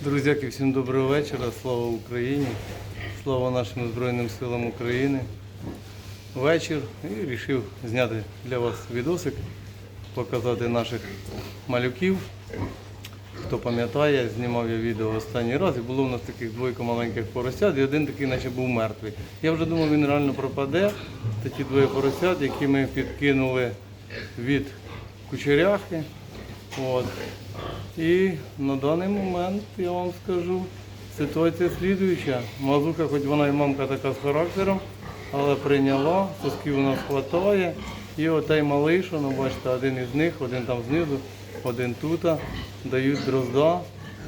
Друзяки, всім доброго вечора. Слава Україні! Слава нашим Збройним силам України. Вечір і вирішив зняти для вас відосик, показати наших малюків. Хто пам'ятає, знімав я відео останній раз і було у нас таких двойко маленьких поросят, і один такий наче був мертвий. Я вже думав, він реально пропаде. Це ті двоє поросят, які ми підкинули від кучеряхи. От. І на даний момент я вам скажу, ситуація слідуюча. Мазука, хоч вона і мамка така з характером, але прийняла, сосків у нас вистачає. І отей малий, що, ну, бачите, один із них, один там знизу, один тут, дають дрозда.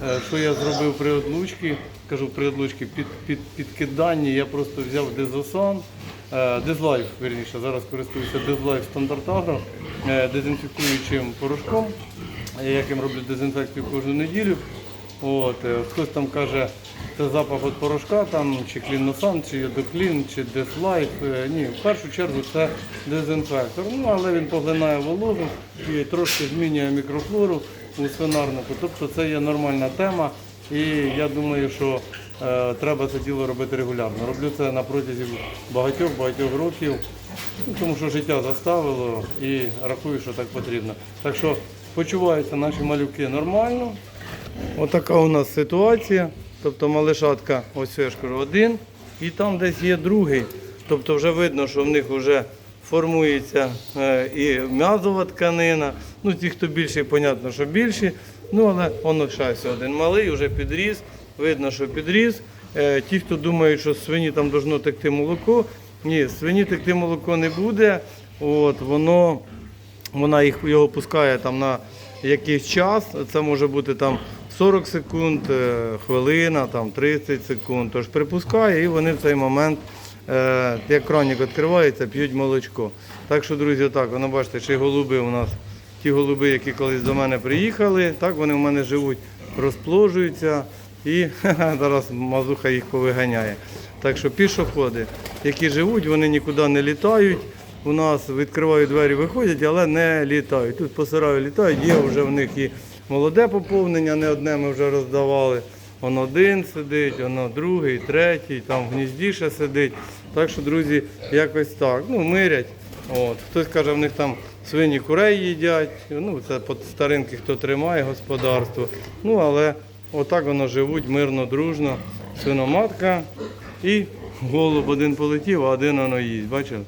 Е, Що я зробив при одлучці? Кажу, при одлучці під, під, підкиданні я просто взяв дезосан, е, дезлайф, верніше, зараз користуюся дезлайф стандарт агро, е, дезінфікуючим порошком яким роблю дезінфекцію кожну неділю. От, хтось там каже, це запах від порошка, там, чи кліносан, чи йодоклін, чи деслайф. Е, Ні, в першу чергу це дезінфектор. Ну, але він поглинає вологу і трошки змінює мікрофлору у свинарнику. Тобто це є нормальна тема. І я думаю, що е, треба це діло робити регулярно. Роблю це на протязі багатьох-багатьох років, тому що життя заставило і рахую, що так потрібно. Так що почуваються наші малюки нормально. Отака у нас ситуація. Тобто малишатка, ось я ж кажу, один, і там десь є другий. Тобто вже видно, що в них вже формується е, і м'язова тканина. Ну, ті, хто більший, понятно, що більші. Ну, але воно лишається один малий, вже підріс. Видно, що підріс. Е, Ті, хто думають, що свині там должно текти молоко. Ні, свині текти молоко не буде. От, воно вона їх його пускає там на якийсь час. Це може бути там 40 секунд, е, хвилина, там 30 секунд. Тож припускає і вони в цей момент, е, як кранік відкривається, п'ють молочко. Так що, друзі, так, воно бачите, ще голуби у нас. Ті голуби, які колись до мене приїхали, так вони в мене живуть, розпложуються і зараз мазуха їх повиганяє. Так що пішоходи, які живуть, вони нікуди не літають. У нас відкривають двері, виходять, але не літають. Тут по сараю літають, є вже в них і молоде поповнення, не одне ми вже роздавали. Он один сидить, воно другий, третій, там в гнізді ще сидить. Так що, друзі, якось так. Ну, мирять. От. Хтось каже, в них там свині курей їдять. Ну, це по старинки, хто тримає господарство. Ну, але отак воно живуть мирно, дружно. Свиноматка і голуб один полетів, а один воно їсть. Бачили?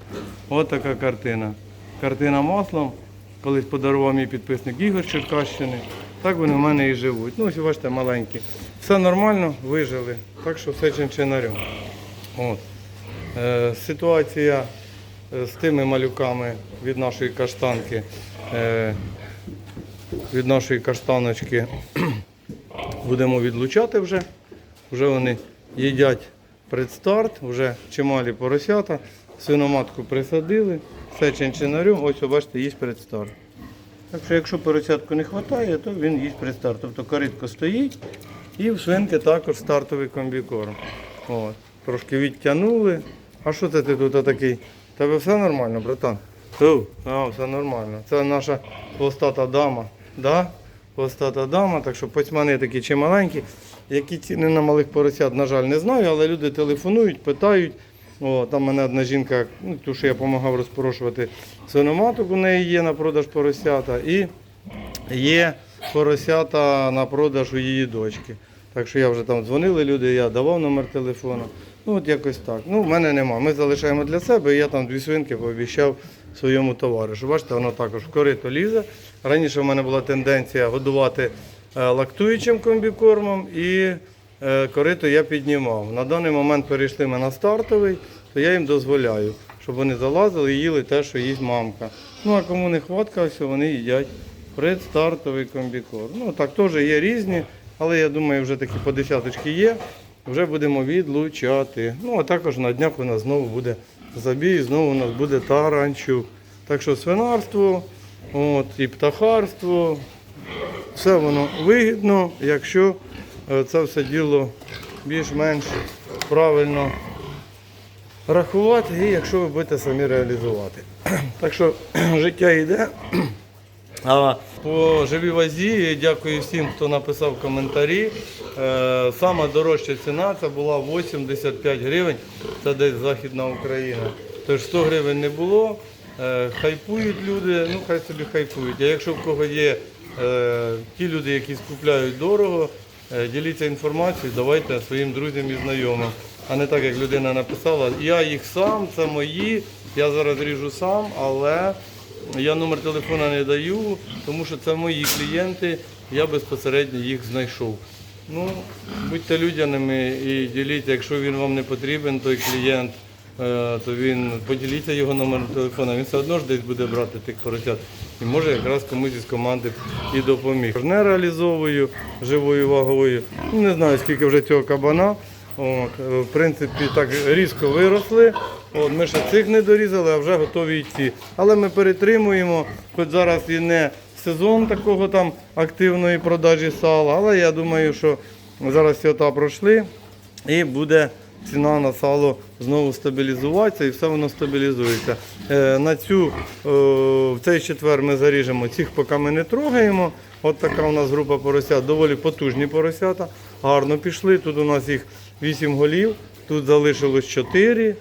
От така картина. Картина маслом. Колись подарував мій підписник Ігор Черкащини. Так вони в мене і живуть. Ну, ось бачите, маленькі. Все нормально, вижили. Так що все чинчинарем. От. Е, ситуація е, з тими малюками від нашої каштанки, е, від нашої каштаночки будемо відлучати вже. Вже вони їдять предстарт, вже чималі поросята. Свиноматку присадили, все чинчинарем, ось ви бачите, їсть предстарт. Так що якщо поросятку не вистачає, то він їсть предстарт. Тобто коритко стоїть і в свинки також стартовий комбікорм. От. Трошки відтягнули. А що це ти тут такий? Тебе все нормально, братан? О, а, все нормально. Це наша хвостата дама. Да? Хвостата дама, так що пацьмани такі чималенькі. Які ціни на малих поросят, на жаль, не знаю, але люди телефонують, питають. О, там мене одна жінка, ну, ту, що я допомагав розпорошувати свиноматок, у неї є на продаж поросята. І є поросята на продаж у її дочки. Так що я вже там дзвонили люди, я давав номер телефону. Ну от якось так. Ну, в мене нема. Ми залишаємо для себе, і я там дві свинки пообіцяв своєму товаришу. Бачите, воно також в корито лізе. Раніше в мене була тенденція годувати е, лактуючим комбікормом і корито я піднімав. На даний момент перейшли ми на стартовий, то я їм дозволяю, щоб вони залазили і їли те, що їсть мамка. Ну а кому не хватка, ось вони їдять предстартовий комбікорм. Ну так теж є різні, але я думаю, вже такі по десяточки є. Вже будемо відлучати. Ну а також на днях у нас знову буде забій, знову у нас буде таранчук. Так що свинарство, от, і птахарство, все воно вигідно, якщо е, це все діло більш-менш правильно рахувати і якщо ви будете самі реалізувати. Так що життя йде. А по живій вазі дякую всім, хто написав коментарі. Е, Сама дорожча ціна це була 85 гривень, це десь Західна Україна. Тож 100 гривень не було. Е, Хайпують люди, ну хай собі хайпують. А якщо в кого є е, ті люди, які скупляють дорого, діліться інформацією, давайте своїм друзям і знайомим. А не так, як людина написала, я їх сам, це мої, я зараз ріжу сам, але я номер телефона не даю, тому що це мої клієнти, я безпосередньо їх знайшов. Ну, будьте людяними і діліться, якщо він вам не потрібен, той клієнт, е, то він поділіться його номером телефона. Він все одно ж десь буде брати тих поросят. І може якраз комусь із команди і допоміг. Не реалізовую живою вагою. Ну, не знаю, скільки вже цього кабана. От, е, в принципі, так різко виросли. От, ми ще цих не дорізали, а вже готові йти. Але ми перетримуємо, хоч зараз і не сезон такого там активної продажі сала, але я думаю, що зараз свята пройшли і буде ціна на сало знову стабілізуватися і все воно стабілізується. Е, на цю, е, в цей четвер ми заріжемо, цих поки ми не трогаємо. От така у нас група поросят, доволі потужні поросята, гарно пішли. Тут у нас їх 8 голів, тут залишилось 4.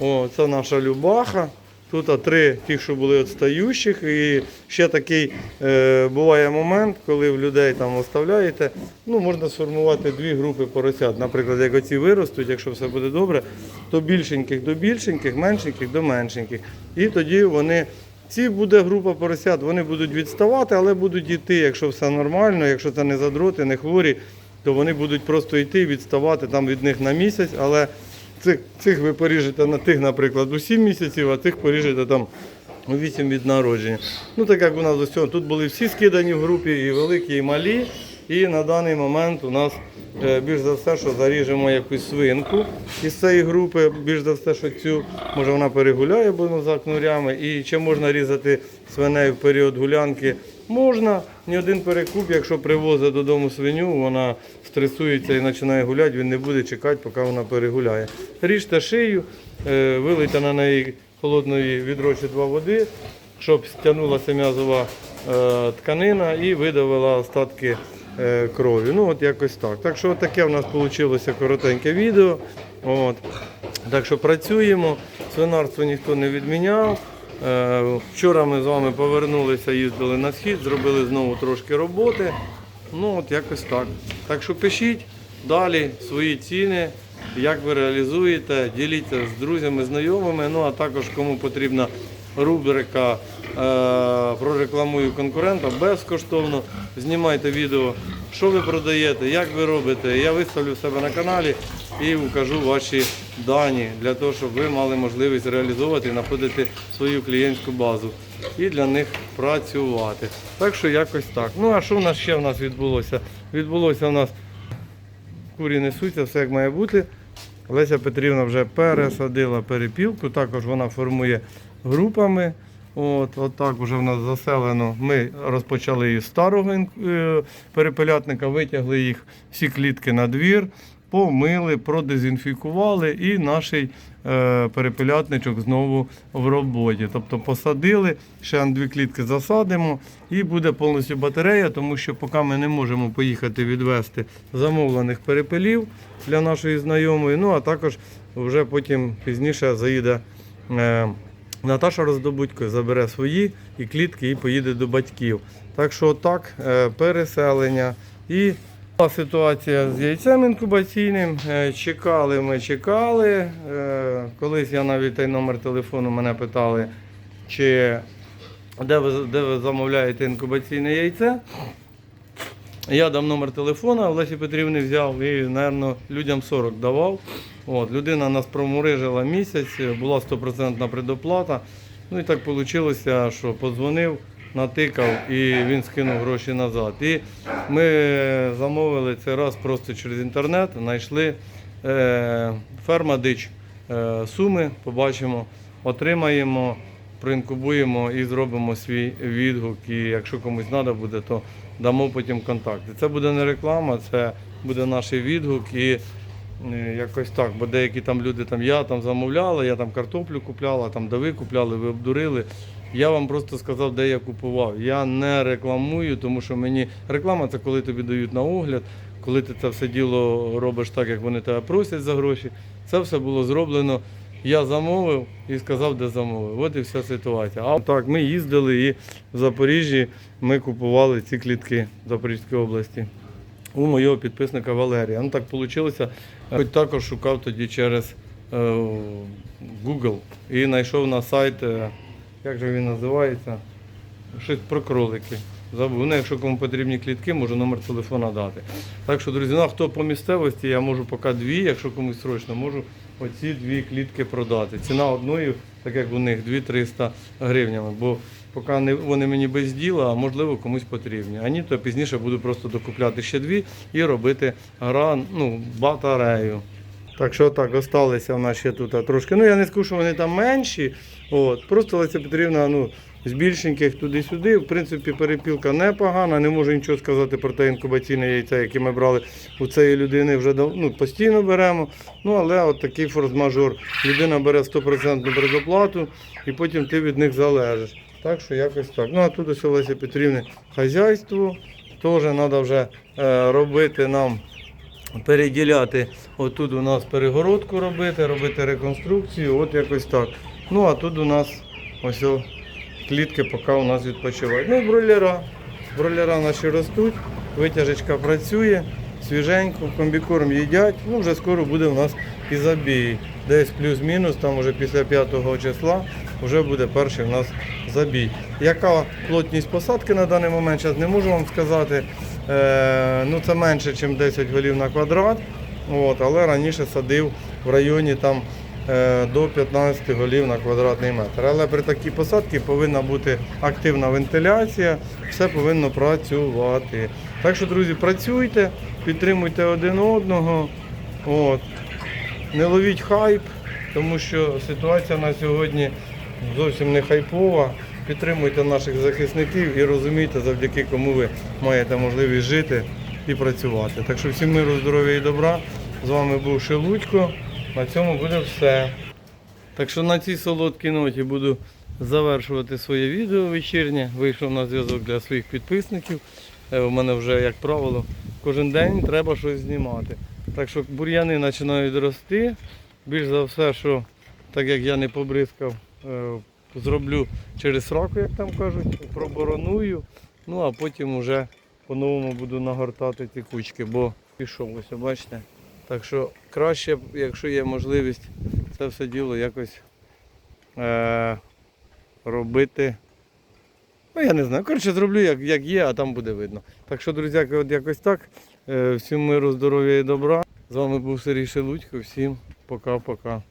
О, це наша Любаха. Тут три ті, що були відстаючих. І ще такий е, буває момент, коли в людей там оставляєте, ну, можна сформувати дві групи поросят. Наприклад, як оці виростуть, якщо все буде добре, то більшеньких до більшеньких, меншеньких до меншеньких. І тоді вони. Ці буде група поросят, вони будуть відставати, але будуть йти, якщо все нормально, якщо це не задроти, не хворі, то вони будуть просто йти, відставати там від них на місяць, але цих, цих ви поріжете на тих, наприклад, у 7 місяців, а тих поріжете там у 8 від народження. Ну так як у нас ось тут були всі скидані в групі, і великі, і малі. І на даний момент у нас е, більш за все, що заріжемо якусь свинку із цієї групи, більш за все, що цю, може вона перегуляє, будемо за кнурями. І чи можна різати свиней в період гулянки? Можна. Ні один перекуп, якщо привозить додому свиню, вона стресується і починає гуляти, він не буде чекати, поки вона перегуляє. Ріжте шию, е, вилийте на неї холодної відро чи два води, щоб стягнулася м'язова е, тканина і видавила остатки е, крові. Ну от якось так. Так що таке в нас вийшло коротеньке відео. От. Так що працюємо, свинарство ніхто не відміняв. Е, Вчора ми з вами повернулися, їздили на схід, зробили знову трошки роботи. Ну от якось так. Так що пишіть далі свої ціни, як ви реалізуєте, діліться з друзями, знайомими. Ну а також кому потрібна рубрика е, прорекламую конкурента безкоштовно. Знімайте відео, що ви продаєте, як ви робите. Я виставлю себе на каналі і укажу ваші дані для того, щоб ви мали можливість реалізовувати і знаходити свою клієнтську базу і для них працювати. Так що якось так. Ну а що в нас ще в нас відбулося? Відбулося в нас курі несуться, все як має бути. Леся Петрівна вже пересадила перепілку, також вона формує групами. От, от так вже в нас заселено. Ми розпочали із старого е, перепелятника, витягли їх всі клітки на двір. Помили, продезінфікували і наш е, перепелятничок знову в роботі. Тобто посадили, ще дві клітки засадимо і буде повністю батарея, тому що поки ми не можемо поїхати відвести замовлених перепелів для нашої знайомої. Ну а також вже потім пізніше заїде. Е, Наташа Роздобудько забере свої і клітки і поїде до батьків. Так що так, е, переселення. І ситуація з яйцем інкубаційним. Е, Чекали ми, чекали. Е, Колись я навіть той номер телефону мене питали, чи де ви, де ви замовляєте інкубаційне яйце. Я дам номер телефона, Олесі Петрівни взяв і, мабуть, людям 40 давав. От, людина нас промурижила місяць, була 100% предоплата. Ну і так вийшло, що подзвонив, натикав і він скинув гроші назад. І ми замовили цей раз просто через інтернет, знайшли е, ферма дич е, суми, побачимо, отримаємо, проінкубуємо і зробимо свій відгук. І якщо комусь треба буде, то дамо потім контакти. Це буде не реклама, це буде наш відгук. І Е, Якось так, бо деякі там люди, там я там замовляла, я там картоплю купляла, там де ви купляли, ви обдурили. Я вам просто сказав, де я купував. Я не рекламую, тому що мені реклама це коли тобі дають на огляд, коли ти це все діло робиш так, як вони тебе просять за гроші. Це все було зроблено. Я замовив і сказав, де замовив. От і вся ситуація. А так, ми їздили і в Запоріжжі ми купували ці клітки в Запорізькій області у мого підписника Валерія. Ну так вийшло. Хоч також шукав тоді через е, Google і знайшов на сайт, е, як же він називається, щось про кролики. Забув. Ну, якщо кому потрібні клітки, можу номер телефона дати. Так що, друзі, ну а хто по місцевості, я можу поки дві, якщо комусь срочно, можу оці дві клітки продати. Ціна одної, так як у них, 2-300 гривнями. Бо поки вони мені без діла, а можливо комусь потрібні. А ні, то пізніше буду просто докупляти ще дві і робити гран, ну, батарею. Так що так, осталися в нас ще тут трошки. Ну я не скажу, що вони там менші. От, просто Леся Петрівна, ну, з більшеньких туди-сюди. В принципі, перепілка непогана. Не можу нічого сказати про те інкубаційне яйце, яке ми брали у цієї людини вже ну, постійно беремо. Ну, але от такий форс-мажор. Людина бере 100% предоплату і потім ти від них залежиш. Так що якось так. Ну а тут ось у Лесі Петрівни хазяйство. Теж треба вже е, робити нам переділяти. Отут у нас перегородку робити, робити реконструкцію, от якось так. Ну а тут у нас ось о, клітки поки у нас відпочивають. Ну і бройлера. Бройлера наші ростуть, витяжечка працює, свіженько, комбікорм їдять. Ну вже скоро буде у нас і забій. Десь плюс-мінус, там вже після 5 числа вже буде перший у нас забій. Яка плотність посадки на даний момент, зараз не можу вам сказати. Е, ну це менше, ніж 10 голів на квадрат. От, але раніше садив в районі там е, до 15 голів на квадратний метр. Але при такій посадці повинна бути активна вентиляція, все повинно працювати. Так що, друзі, працюйте, підтримуйте один одного. От. Не ловіть хайп, тому що ситуація на сьогодні зовсім не хайпова. Підтримуйте наших захисників і розумійте, завдяки кому ви маєте можливість жити і працювати. Так що всім миру, здоров'я і добра. З вами був Шелудько. На цьому буде все. Так що на цій солодкій ноті буду завершувати своє відео вечірнє. Вийшов на зв'язок для своїх підписників. Е, У мене вже, як правило, кожен день треба щось знімати. Так що бур'яни починають рости. Більш за все, що так як я не побризкав, е, зроблю через сраку, як там кажуть, пробороную. Ну а потім вже по-новому буду нагортати ці кучки, бо пішов ось, бачите. Так що краще, якщо є можливість, це все діло якось е, робити. Ну, я не знаю. Коротше, зроблю, як, як є, а там буде видно. Так що, друзі, от якось так. Е, всім миру, здоров'я і добра. З вами був Сергій Шелудько. Всім пока-пока.